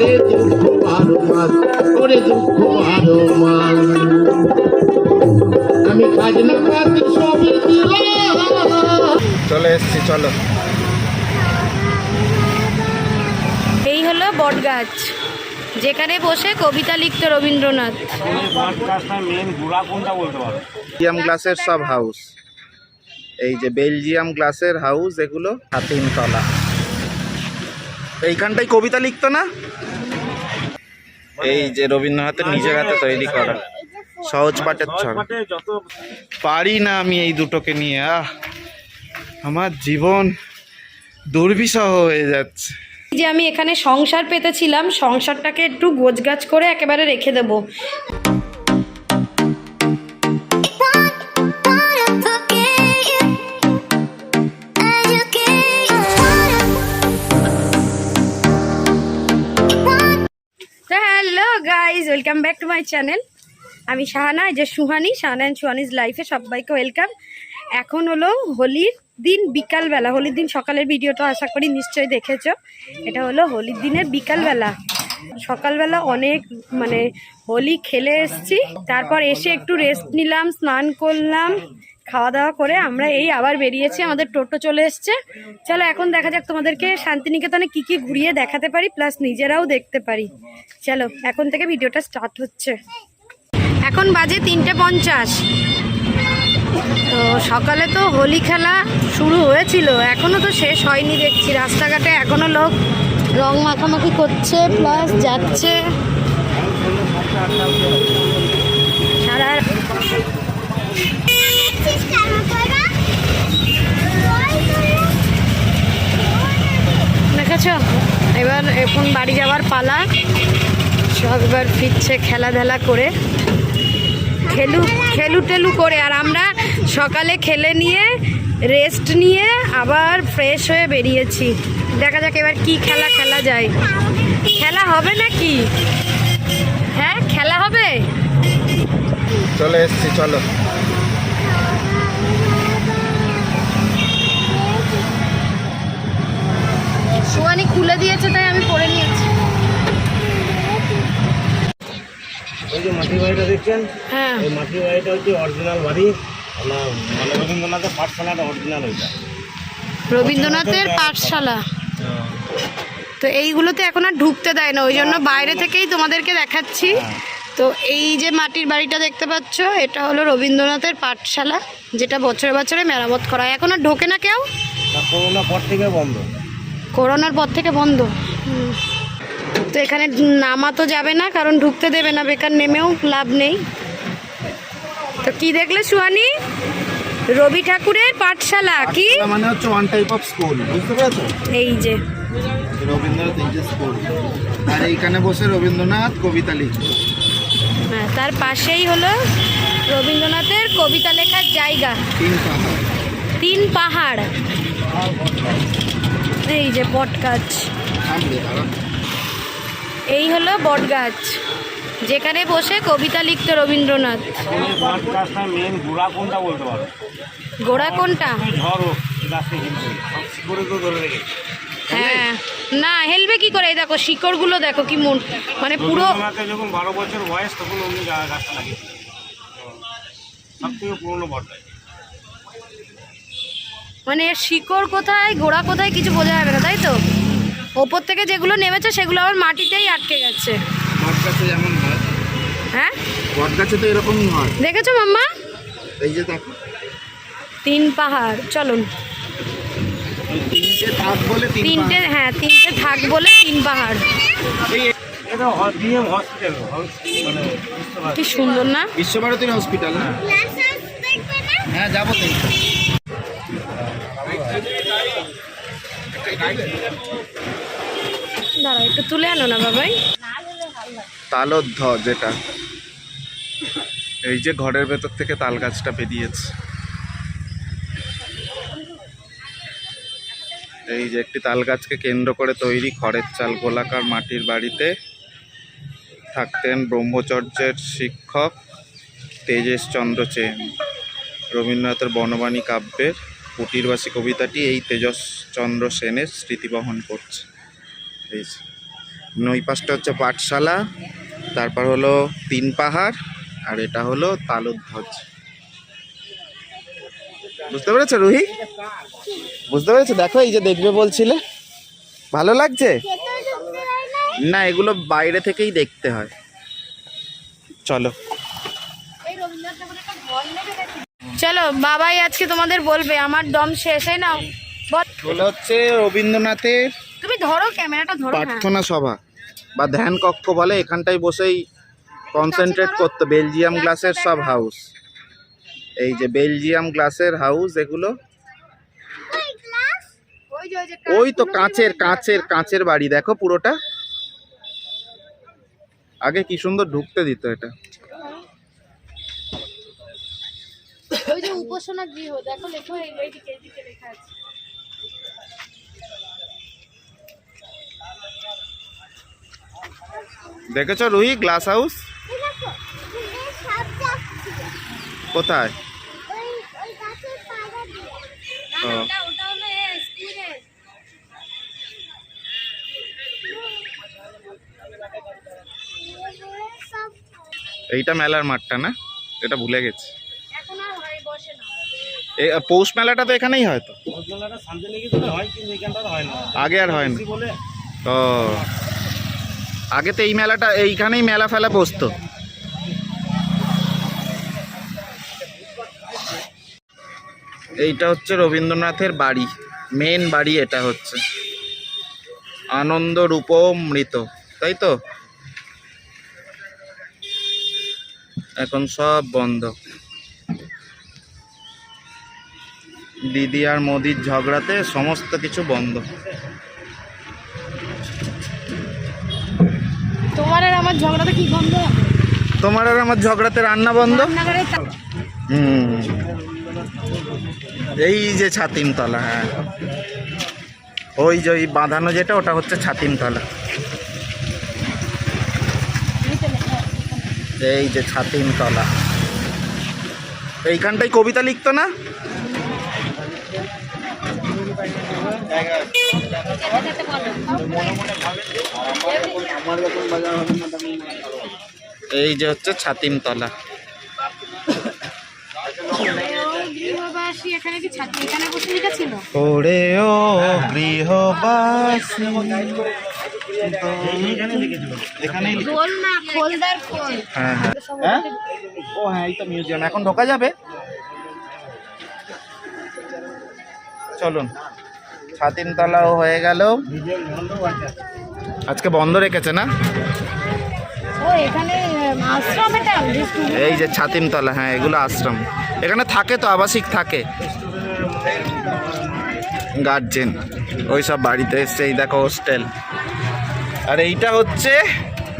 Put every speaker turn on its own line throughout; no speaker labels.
করে দুঃখ মাস করে দুঃখ মাস আমি খাজনা পাতি সবই
চলে এসছি চলো।
এই হলো বটগাছ যেখানে বসে কবিতা লিখত রবীন্দ্রনাথ।
বেলজিয়াম গ্লাসের সব হাউস এই যে বেলজিয়াম গ্লাসের হাউস এগুলো তিন তলা এইখানটাই কবিতা লিখতো না? এই যে রবীন্দ্রনাথের নিজের হাতে তৈরি করা। সহজ পাঠের ছড় পারি না আমি এই দুটোকে নিয়ে আহ! আমার জীবন দুর্বিষহ হয়ে যাচ্ছে।
যে আমি এখানে সংসার পেতেছিলাম সংসারটাকে একটু গোছগাছ করে একেবারে রেখে দেবো। Welcome back to my channel. আমি শাহানা যে সুহানি, শাহানা অ্যান্ড সুহানিজ লাইফে সবাইকে ওয়েলকাম। এখন হলো হোলির দিন বিকালবেলা। হোলির দিন সকালের ভিডিওটা আশা করি নিশ্চয়ই দেখেছ। এটা হলো হোলির দিনের বিকালবেলা। সকালবেলা অনেক মানে হোলি খেলে এসছি। তারপর এসে একটু রেস্ট নিলাম, স্নান করলাম। খাওয়া দাওয়া করে আমরা এই আবার বেরিয়েছি, আমাদের টোটো চলে এসছে। চলো এখন দেখা যাক তোমাদেরকে শান্তিনিকেতনে কি কি ঘুরিয়ে দেখাতে পারি প্লাস নিজেরাও দেখতে পারি। চলো, এখন থেকে ভিডিওটা স্টার্ট হচ্ছে। এখন বাজে তিনটে পঞ্চাশ। তো সকালে তো হোলি খেলা শুরু হয়েছিল, এখনও তো শেষ হয়নি দেখছি, রাস্তাঘাটে এখনও লোক রং মাখামাখি করছে প্লাস যাচ্ছে। সারা দেখেছ এবার এখন বাড়ি যাওয়ার পালা। সব এবার ফিরছে খেলাধুলা করে। খেলু খেলু টেলু করে। আর আমরা সকালে খেলে নিয়ে রেস্ট নিয়ে আবার ফ্রেশ হয়ে বেরিয়েছি। দেখা যাক এবার কি খেলা খেলা যায়। খেলা হবে নাকি? হ্যাঁ খেলা হবে?
চলে এসছি, চলো।
সুয়ানি খুলে দিয়েছে তাই আমি পরে নিয়েছি।
এই যে মাটির বাড়িটা দেখছেন?
হ্যাঁ।
এই মাটির বাড়িটা হচ্ছে অরিজিনাল বাড়ি। মানে রবীন্দ্রনাথের পাঠশালাটা অরিজিনাল ওইটা।
রবীন্দ্রনাথের পাঠশালা। তো এইগুলোতে এখন আর ঢুকতে দেয় না ওই জন্য বাইরে থেকেই তোমাদেরকে দেখাচ্ছি। তো এই যে মাটির বাড়িটা দেখতে পাচ্ছ এটা হলো রবীন্দ্রনাথের পাঠশালা যেটা বছরে বছরে মেরামত করা হয়। এখন আর ঢোকে না কেউ?
তা পর থেকে বন্ধ।
করোনার পর থেকে বন্ধ। তো এখানে নামা তো যাবে না কারণ ঢুকতে দেবে না বেকার নেমেও লাভ নেই। তো কি দেখলে সুহানি? রবি ঠাকুরের পাঠশালা কি?
মানে হচ্ছে ওয়ান টাইপ অফ স্কুল বুঝতে পেরেছ?
এই যে।
রবীন্দ্রনাথ এই যে স্কুল আর এইখানে বসে রবীন্দ্রনাথ কবিতা লিখতো
হ্যাঁ তার পাশেই হলো রবীন্দ্রনাথের কবিতা লেখার জায়গা।
তিন পাহাড়।
এই যে বট গাছ এই হলো বট গাছ যেখানে বসে কবিতা লিখত রবীন্দ্রনাথ।
মেন গোড়া কোনটা বলতে পারো?
গোড়া কোনটা?
ঝড়
হ্যাঁ। না হেলবে কি করে? এই দেখো শিকড়গুলো দেখো কি মন মানে পুরো
যখন বারো বছর বয়স তখন অমনি গাছটা পুরোনো
মানে এর শিকড় কোথায় গোড়া কোথায় কিছু বোঝা যাবে না তাই তো? ওপর থেকে যেগুলো নেমেছে সেগুলো আবার মাটিতেই আটকে গেছে।
হয়।
হ্যাঁ?
তো এরকমই হয়।
দেখেছ মাম্মা?
এই যে দেখো।
তিন পাহাড় চলুন।
তিনটে থাক বলে
তিনটে হ্যাঁ তিনটে থাক বলে তিন পাহাড়
মানে বিশ্বভারতী।
কি সুন্দর না?
বিশ্বভারতীর হসপিটাল হ্যাঁ। হ্যাঁ যাব তো।
দাঁড়াও একটু তুলে আনো না বাবাই।
তালধ্য যেটা। এই যে ঘরের ভেতর থেকে তাল গাছটা বেরিয়েছে। এই যে একটি তাল গাছকে কেন্দ্র করে তৈরি খড়ের চাল, গোলাকার মাটির বাড়িতে থাকতেন ব্রহ্মচর্যের শিক্ষক তেজেশ চন্দ্র সেন। রবীন্দ্রনাথের বনবাণী কাব্যের কুটিরবাসী কবিতাটি এই তেজস চন্দ্র সেনের স্মৃতি বহন করছে। এই। নই পাশটা হচ্ছে পাঠশালা, তারপর হলো তিন পাহাড়, আর এটা হলো তালুধ্বজ। বুঝতে পেরেছ রুহি? বুঝতে পেরেছ? দেখো এই যে দেখবে বলছিলে। ভালো লাগছে? না এগুলো বাইরে থেকেই দেখতে হয়। চলো।
চলো বাবাই আজকে তোমাদের বলবে আমার দম শেষ হয় না বলে।
হচ্ছে রবীন্দ্রনাথের
তুমি ধরো ক্যামেরাটা ধরো হ্যাঁ।
প্রার্থনা সভা। বা ধ্যান কক্ষ বলে এখানটায় বসেই কনসেন্ট্রেট করতো বেলজিয়াম গ্লাসের সব হাউস এই যে বেলজিয়াম গ্লাসের হাউস এগুলো?
ওই যে ওই যে
ওই তো কাঁচের কাঁচের কাঁচের বাড়ি দেখো পুরোটা। আগে কি সুন্দর ঢুকতে দিত এটা।
ওই যে উপাসনা গৃহ দেখো লেখো এইদিকে এইদিকে লেখা আছে।
দেখেছ রুহি গ্লাস হাউস? কোথায় ও
ওটা ওটা হলো এ স্কুলে
এইটা মেলার মাঠটা না? এটা ভুলে গেছি।
এখন আর হয় বসে না।
এই পৌষ মেলাটা তো এখানেই হয় তো?
হয় হয়
আগে আর হয় না। ও। আগে তো এই মেলাটা এইখানেই মেলা ফেলা বসতো। এইটা হচ্ছে রবীন্দ্রনাথের বাড়ি মেন বাড়ি এটা হচ্ছে। আনন্দ রূপ মৃত তাই তো? এখন সব বন্ধ। দিদি আর মোদির ঝগড়াতে সমস্ত কিছু বন্ধ।
তোমার আর আমার ঝগড়াটা কি বন্ধ?
তোমার আর আমার ঝগড়াতে রান্না বন্ধ? হুম। এই যে ছাতিমতলা হ্যাঁ। ওই যে ওই বাঁধানো যেটা, ওটা হচ্ছে ছাতিমতলা। এই যে ছাতিমতলা। এইখানটাই কবিতা লিখতো না? এই যে হচ্ছে ছাতিমতলা।
গৃহবাসী এখানে কি ছাত্রী? এখানে বসে লিখেছিল
ওরে ও গৃহবাসী। হ্যাঁ হ্যাঁ। হ্যাঁ? ও হ্যাঁ এই তো মিউজিয়াম। এখন ঢোকা যাবে? চলুন। ছাতিমতলাও হয়ে গেল। আজকে বন্ধ রেখেছে না? এই যে ছাতিমতলা হ্যাঁ এগুলো আশ্রম। এখানে থাকে তো আবাসিক থাকে। গার্জেন ওই সব বাড়িতে এসছে এই দেখো হোস্টেল আর এইটা হচ্ছে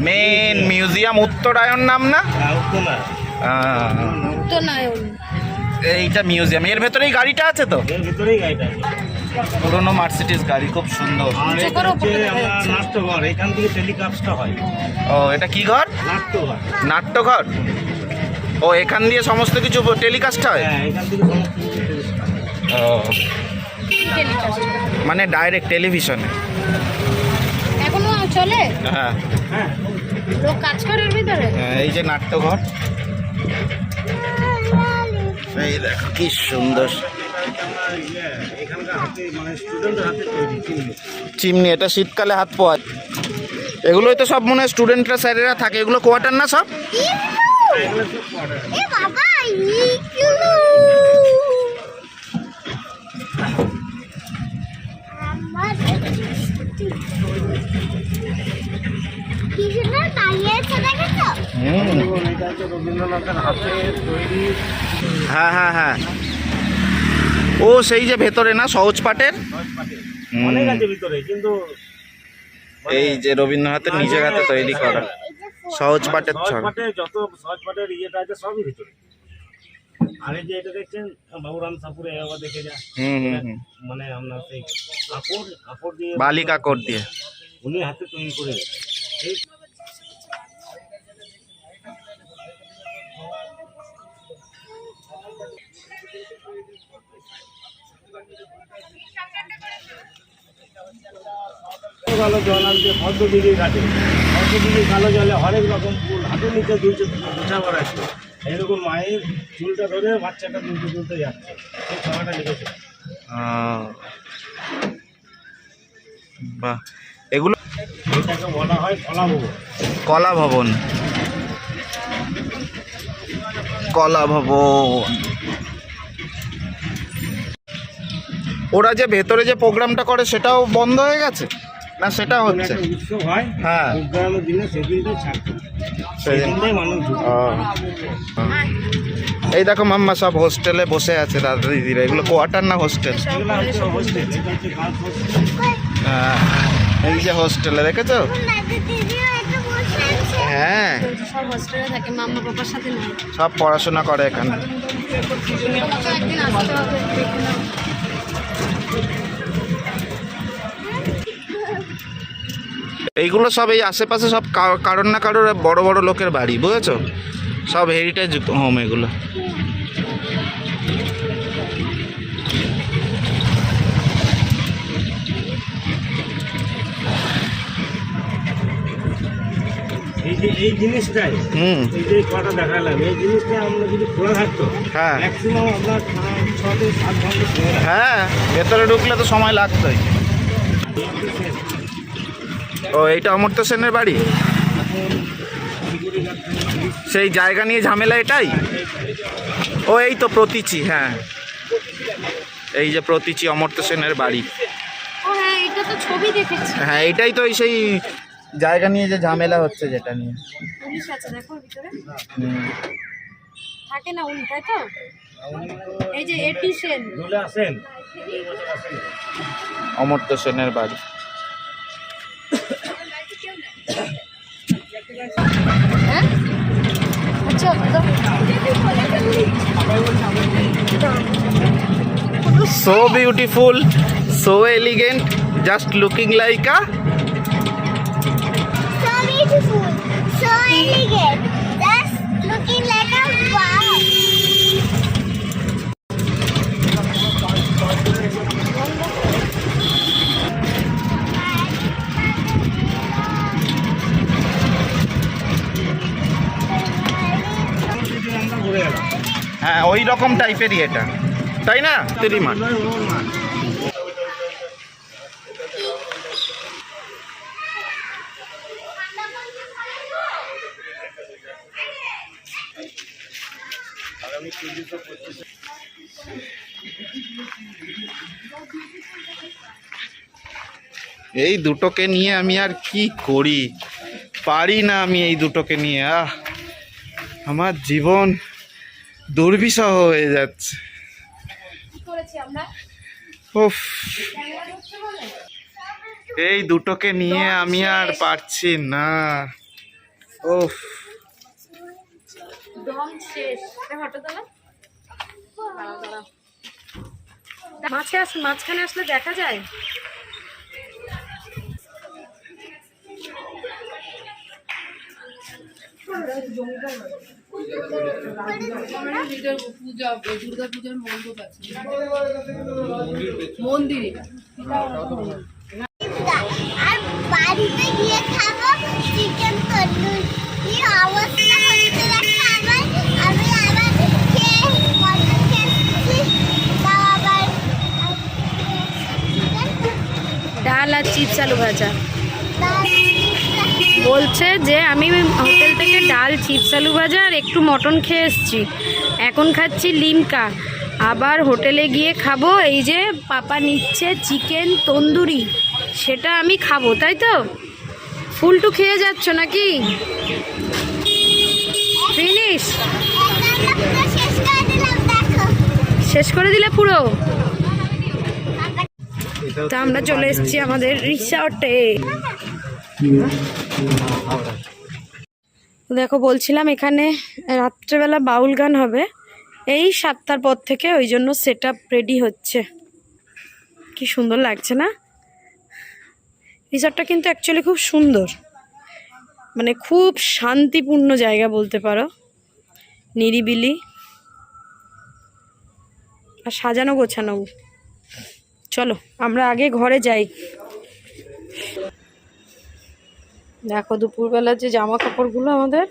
মেন মিউজিয়াম উত্তরায়ণ নাম না? এইটা মিউজিয়াম এর ভেতরেই গাড়িটা আছে তো?
এর ভিতরেই গাড়িটা
পুরোনো মার্সিডিস গাড়ি খুব সুন্দর।
হয়।
ও এটা কি ঘর?
নাট্যঘর।
নাট্যঘর? ও এখান দিয়ে সমস্ত কিছু টেলিকাস্ট হয়?
হ্যাঁ।
ও মানে ডাইরেক্ট টেলিভিশনে
এখনও চলে?
হ্যাঁ।
হ্যাঁ
লোক কাজ করে ভিতরে?
হ্যাঁ, এই যে নাট্যঘর। এই দেখো কি সুন্দর।
মানে স্টুডেন্টের হাতে তৈরি চিনি
চিমনি এটা শীতকালে হাত পোয়া এগুলোই তো সব মনে হয় স্টুডেন্টরা স্যারেরা থাকে। এগুলো কোয়ার্টার না সব?
দেখুন, এটা হচ্ছে রবীন্দ্রনাথের হাতে তৈরি
হ্যাঁ হ্যাঁ হ্যাঁ। ও সেই যে ভেতরে না সহজ পাটের?
অনেক আছে ভিতরে কিন্তু
এই যে রবীন্দ্রনাথের নিজের হাতে তৈরি করা। সহজ পাটের
সহজ
ছড়া।
পাটে যত সহজ পাটের ইয়েটা আছে সবই ভিতরে। আর এই যে এটা দেখছেন বাবুরাম সাপুরে এবার দেখে যা।
হুম হুম হুম।
মানে আপনার সেই কাপড় কাপড় দিয়ে
বালি কাকড় দিয়ে।
উনি হাতে তৈরি করে গেছেন। এই কালো জল আসবে পদ্ম দিঘির ঘাটে পদ্ম দিঘির কালো জলে হরেক রকম ফুল হাতের নিচে দুলছে দুটা বেড়াচ্ছে এইরকম মায়ের চুলটা ধরে বাচ্চাটা দুলতে দুলতে যাচ্ছে। সেই ছড়াটা লিখেছে।
বাহ। এগুলো
এটাকে বলা হয় কলাভোগ
কলা ভবন। কলা ভবন। ওরা যে ভেতরে যে প্রোগ্রামটা করে সেটাও বন্ধ হয়ে গেছে? না সেটা হচ্ছে?
হয়
হ্যাঁ। এই দেখো মাম্মা সব হোস্টেলে বসে আছে দাদা দিদিরা। এগুলো কোয়ার্টার না হোস্টেল?
হোস্টেল
এই যে হোস্টেলে দেখেছ? হ্যাঁ।
সব হোস্টেলে থাকে মাম্মা পাপার সাথে নয়
সব পড়াশোনা করে এখানে। এইগুলো সব এই আশেপাশে সব কারোর না কারোর বড় বড় লোকের বাড়ি, বুঝেছ? সব হেরিটেজ হোম এগুলো।
এই যে এই জিনিসটাই
হুম।
এই যে কটা দেখালাম এই জিনিসটা আমরা যদি খোলা থাকতো
হ্যাঁ।
ম্যাক্সিমাম আপনার ছ ছ থেকে সাত ঘণ্টা
হ্যাঁ ভেতরে ঢুকলে তো সময় লাগতোই। ও এইটা অমর্ত্য সেনের বাড়ি? সেই জায়গা নিয়ে ঝামেলা এটাই? ও এই তো প্রতীচি হ্যাঁ। এই যে প্রতীচি অমর্ত্য সেনের বাড়ি।
হ্যাঁ এটা তো ছবি
হ্যাঁ এইটাই তো সেই জায়গা নিয়ে যে ঝামেলা হচ্ছে যেটা নিয়ে।
পুলিশ আছে দেখো ভিতরে।
হুম।
থাকে না উনি তাই তো? এই যে এটি সেন।
আসেন।
অমর্ত্য সেনের বাড়ি।
হ্যাঁ? আচ্ছা
so beautiful so elegant just looking like a
So beautiful, so elegant. That's looking like a wow.
হ্যাঁ ওই রকম টাইপেরই এটা তাই না তিরিমান এই দুটোকে নিয়ে আমি আর কি করি? পারি না আমি এই দুটোকে নিয়ে। আহ, আমার জীবন দুর্বিষহ হয়ে যাচ্ছে। এই দুটোকে নিয়ে আমি আর পারছি না। উফ।
দম শেষ। মাছে আস মাঝখানে আসলে দেখা যায়?
আর বাড়িতে গিয়ে খাব চিকেন তন্দুরি অবস্থা হচ্ছে না খাবার আমি আবার খেয়ে মটন খেয়েছি তাও আবার
ডাল আর চিপস আলু ভাজা। বলছে যে আমি হোটেল থেকে ডাল চিপস আলু ভাজা আর একটু মটন খেয়ে এসেছি। এখন খাচ্ছি লিমকা। আবার হোটেলে গিয়ে খাব এই যে পাপা নিচ্ছে চিকেন তন্দুরি। সেটা আমি খাব তাই তো? ফুলটু খেয়ে যাচ্ছ নাকি? ফিনিশ।
শেষ করে
শেষ করে দিলে পুরো? তা আমরা চলে এসেছি আমাদের রিসর্টে। দেখো বলছিলাম এখানে রাত্রেবেলা বাউল গান হবে। এই সাতটার পর থেকে ওই জন্য সেট আপ রেডি হচ্ছে। কি সুন্দর লাগছে না? রিসর্টটা কিন্তু অ্যাকচুয়ালি খুব সুন্দর। মানে খুব শান্তিপূর্ণ জায়গা বলতে পারো। নিরিবিলি। আর সাজানো গোছানো। চলো, আমরা আগে ঘরে যাই। দেখো দুপুরবেলার যে জামা কাপড়গুলো আমাদের,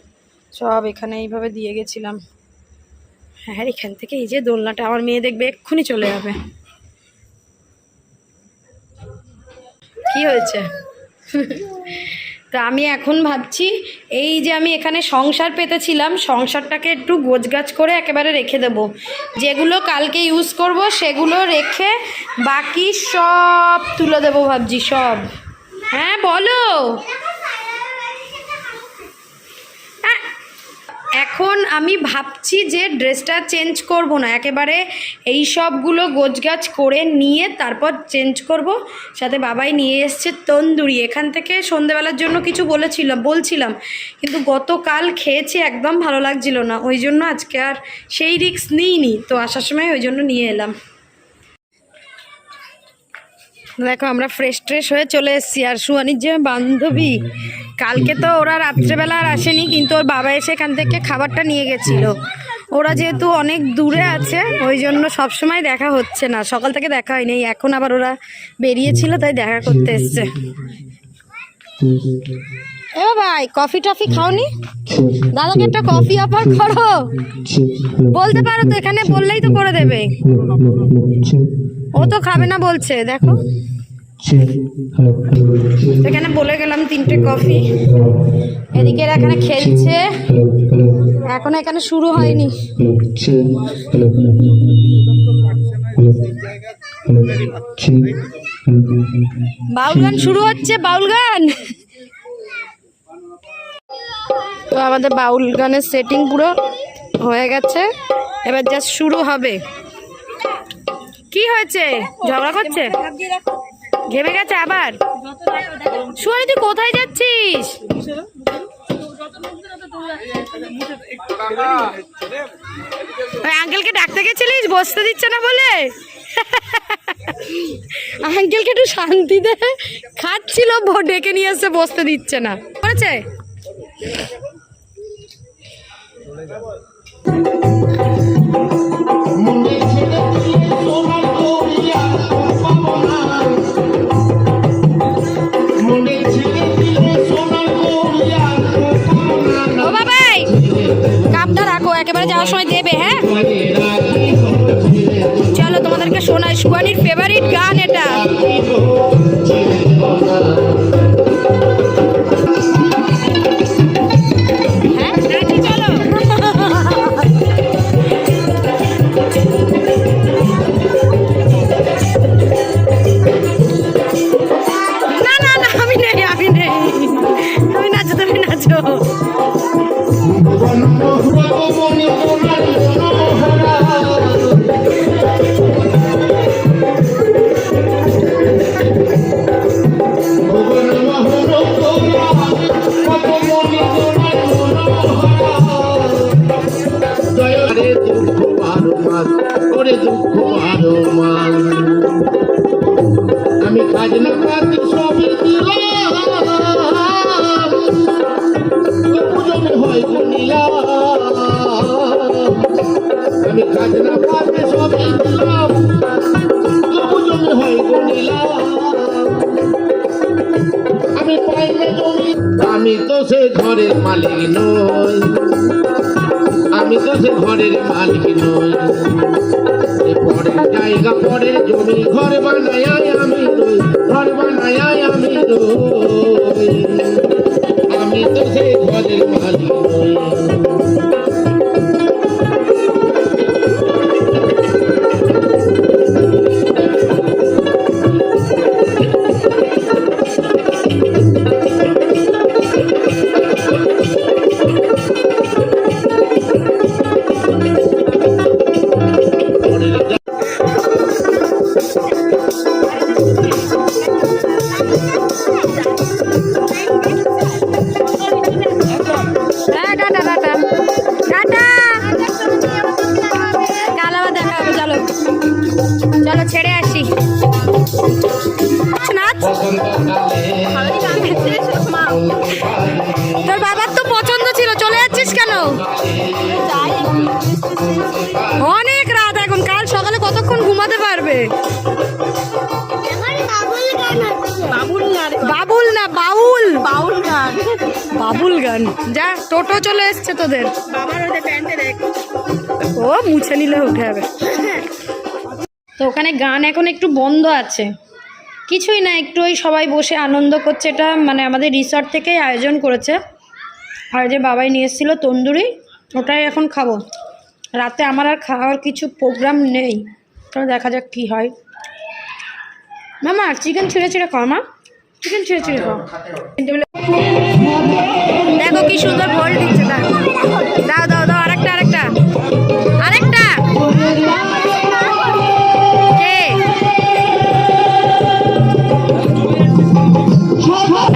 সব এখানে এইভাবে দিয়ে গেছিলাম। হ্যাঁ এখান থেকে এই যে দোলনাটা, আমার মেয়ে দেখবে এক্ষুনি চলে যাবে। কি হয়েছে? তো আমি এখন ভাবছি, এই যে আমি এখানে সংসার পেতেছিলাম, সংসারটাকে একটু গোছগাছ করে একেবারে রেখে দেব। যেগুলো কালকে ইউজ করব, সেগুলো রেখে বাকি সব তুলে দেবো ভাবছি, সব। হ্যাঁ বলো। এখন আমি ভাবছি যে ড্রেসটা চেঞ্জ করব না, একেবারে এই সবগুলো গোছগাছ করে নিয়ে তারপর চেঞ্জ করব। সাথে বাবাই নিয়ে এসছে তন্দুরি, এখান থেকে সন্ধেবেলার জন্য কিছু বলেছিলাম বলছিলাম, কিন্তু গতকাল খেয়েছি একদম ভালো লাগছিল না, ওই জন্য আজকে আর সেই রিস্ক নিইনি, তো আসার সময় ওই জন্য নিয়ে এলাম। দেখো আমরা ফ্রেশ ট্রেশ হয়ে চলে এসেছি, আর সুয়ানির যে বান্ধবী কালকে তো ওরা রাত্রেবেলা আর আসেনি, কিন্তু ওর বাবা এসে এখান থেকে খাবারটা নিয়ে গেছিল। ওরা যেহেতু অনেক দূরে আছে, ওই জন্য সবসময় দেখা হচ্ছে না। সকাল থেকে দেখা হয়নি, এখন আবার ওরা বেরিয়েছিল, তাই দেখা করতে এসছে। এ ভাই, কফি টফি খাওনি? দাদাকে একটা কফি অফার করো। বলতে পারো তো, এখানে বললেই তো করে দেবে। ও তো খাবে না বলছে, দেখো। এখানে বলে গেলাম তিনটে কফি। এদিকে এখানে খেলছে। এখনও এখানে শুরু হয়নি। বাউল গান শুরু হচ্ছে, বাউল গান। তো আমাদের বাউল গানের সেটিং পুরো হয়ে গেছে। এবার জাস্ট শুরু হবে। কি হয়েছে? ঝগড়া করছে? ঘেমে গেছে আবার? শুয়ানি তুই কোথায় যাচ্ছিস? আঙ্কেলকে ডাকতে গেছিলিস? বসতে দিচ্ছে না বলে? আঙ্কেলকে একটু শান্তি দে। খাচ্ছিল ডেকে নিয়ে এসে বসতে দিচ্ছে না। করেছে? যাওয়ার সময় দেবে হ্যাঁ? চলো তোমাদেরকে শোনাই সুয়ানির ফেভারিট গান এটা। হ্যাঁ? আমি নেই আমি নেই। নাচো, তুমি নাচো।
আমি পাইলে আমি তো সে ঘরের মালিক নই। আমি তো সে ঘরের মালিক নই। পরের জায়গা, পরের জমি, ঘর বানায় আমি রই ঘর বানায় আমি রই আমি তো সে ঘরের মালিক নই।
চলে এসছে তোদের?
বাবার ওদের প্যান্টে দেখ।
ও মুছে নিলে উঠে যাবে। তো ওখানে গান এখন একটু বন্ধ আছে। কিছুই না একটু ওই সবাই বসে আনন্দ করছে। এটা মানে আমাদের রিসর্ট থেকেই আয়োজন করেছে। আর যে বাবাই নিয়ে এসেছিল তন্দুরি ওটাই এখন খাব। রাতে আমার আর খাওয়ার কিছু প্রোগ্রাম নেই। তো দেখা যাক কী হয়। মামা চিকেন ছিঁড়ে ছিঁড়ে খাও মা। চিকেন ছিঁড়ে ছিঁড়ে খাও। দেখো কি সুন্দর ভোল দিচ্ছে দাও দাও দাও দাও, আরেকটা আরেকটা। আরেকটা।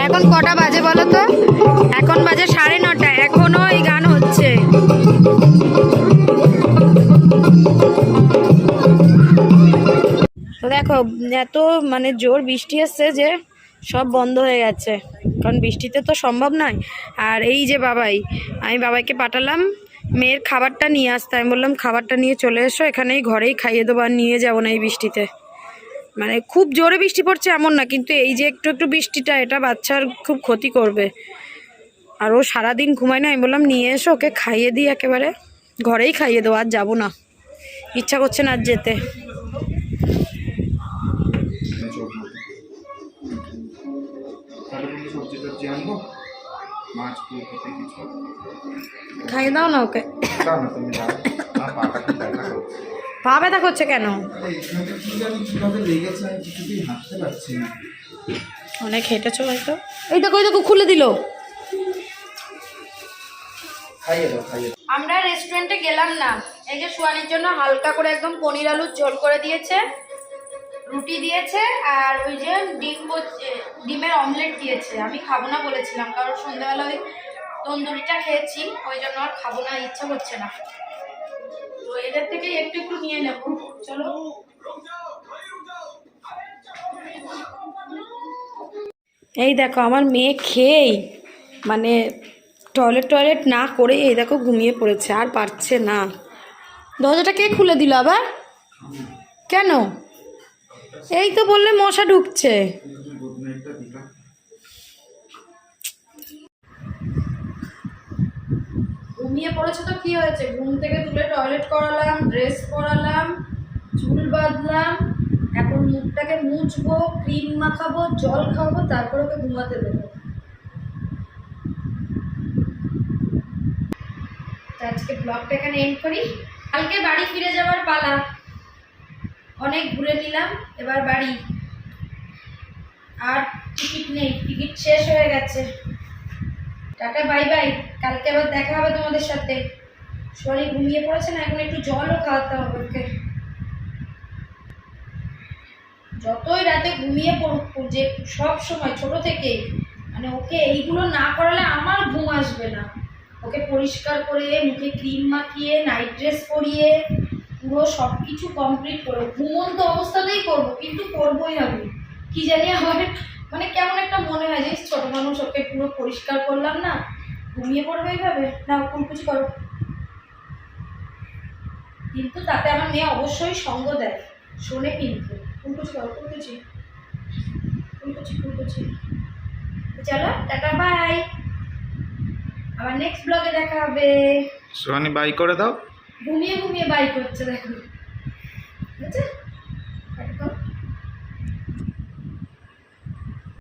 এখন কটা বাজে বলো তো? এখন বাজে সাড়ে নটা, এখনও এই গান হচ্ছে। দেখো, এত মানে জোর বৃষ্টি এসছে যে সব বন্ধ হয়ে গেছে। কারণ বৃষ্টিতে তো সম্ভব নয়। আর এই যে বাবাই, আমি বাবাইকে পাঠালাম, মেয়ের খাবারটা নিয়ে আসতে। আমি বললাম, খাবারটা নিয়ে চলে এসো, এখানেই ঘরেই খাইয়ে দেবো আর নিয়ে যাব না এই বৃষ্টিতে। মানে খুব জোরে বৃষ্টি পড়ছে এমন না, কিন্তু এই যে একটু একটু বৃষ্টিটা, এটা বাচ্চার খুব ক্ষতি করবে। আর ও সারাদিন ঘুমায় না, আমি বললাম, নিয়ে এসো, ওকে খাইয়ে দিই একেবারে। ঘরেই খাইয়ে দেবো, আর যাব না। ইচ্ছা করছে না আর যেতে।
মাছ
খাইয়ে দাও না ওকে। পা ব্যথা করছে কেন? অনেক হেঁটেছো হয়তো। এই দেখো এই দেখো, খুলে দিল। আমরা রেস্টুরেন্টে গেলাম না। এই যে সোয়ানির জন্য হালকা করে একদম পনির আলুর ঝোল করে দিয়েছে। রুটি দিয়েছে আর ওই যে ডিম ডিমের অমলেট দিয়েছে। আমি খাব না বলেছিলাম, কারণ সন্ধ্যাবেলা ওই তন্দুরিটা খেয়েছি, ওই জন্য আর খাব না, ইচ্ছা করছে না। তো এদের থেকে একটু একটু নিয়ে নেব। চলো। এই দেখো, আমার মেয়ে খেয়েই মানে টয়লেট টয়লেট না করে এই দেখো ঘুমিয়ে পড়েছে, আর পারছে না। দরজাটা কে খুলে দিল আবার? কেন? এই তো বললে মশা ঢুকছে। ঘুমিয়ে পড়েছে তো, কি হয়েছে? ঘুম থেকে তুলে টয়লেট করালাম ড্রেস পরালাম, চুল বাঁধলাম, এখন মুখটাকে মুছবো ক্রিম মাখাবো, জল খাব, তারপর ওকে ঘুমাতে দেবো। আজকে ব্লগটা এখানে এন্ড করি। কালকে বাড়ি ফিরে যাওয়ার পালা। অনেক ঘুরে নিলাম, এবার বাড়ি। আর টিকিট নেই, টিকিট শেষ হয়ে গেছে। Tata, bye bye. কালকে আবার দেখা হবে তোমাদের সাথে। সোয়ালি ঘুমিয়ে পড়েছে না, এখন একটু জলও খাওয়াতে হবে ওকে। যতই রাতে ঘুমিয়ে পড়ুক যে সব সময় ছোট থেকে মানে ওকে এইগুলো না করালে আমার ঘুম আসবে না। ওকে পরিষ্কার করে মুখে ক্রিম মাখিয়ে, নাইট ড্রেস পরিয়ে পুরো সব কিছু কমপ্লিট করে, ঘুমন্ত অবস্থাতেই করব, কিন্তু করবই আমি। কি জানি আমার মানে কেমন একটা মনে হয় যে ছোট মানুষ, ওকে পুরো পরিষ্কার করলাম না, ঘুমিয়ে পড়বে এইভাবে? না কুলকুচি করো। কিন্তু তাতে আমার মেয়ে অবশ্যই সঙ্গ দেয়, শোনে কিন্তু। কুলকুচি করো কুলকুচি কুলকুচি কুলকুচি চলো, টাটা বাই আবার নেক্সট ব্লগে দেখা হবে।
সোহানি বাই করে দাও।
ঘুমিয়ে ঘুমিয়ে বাইক হচ্ছে দেখো। বুঝছ?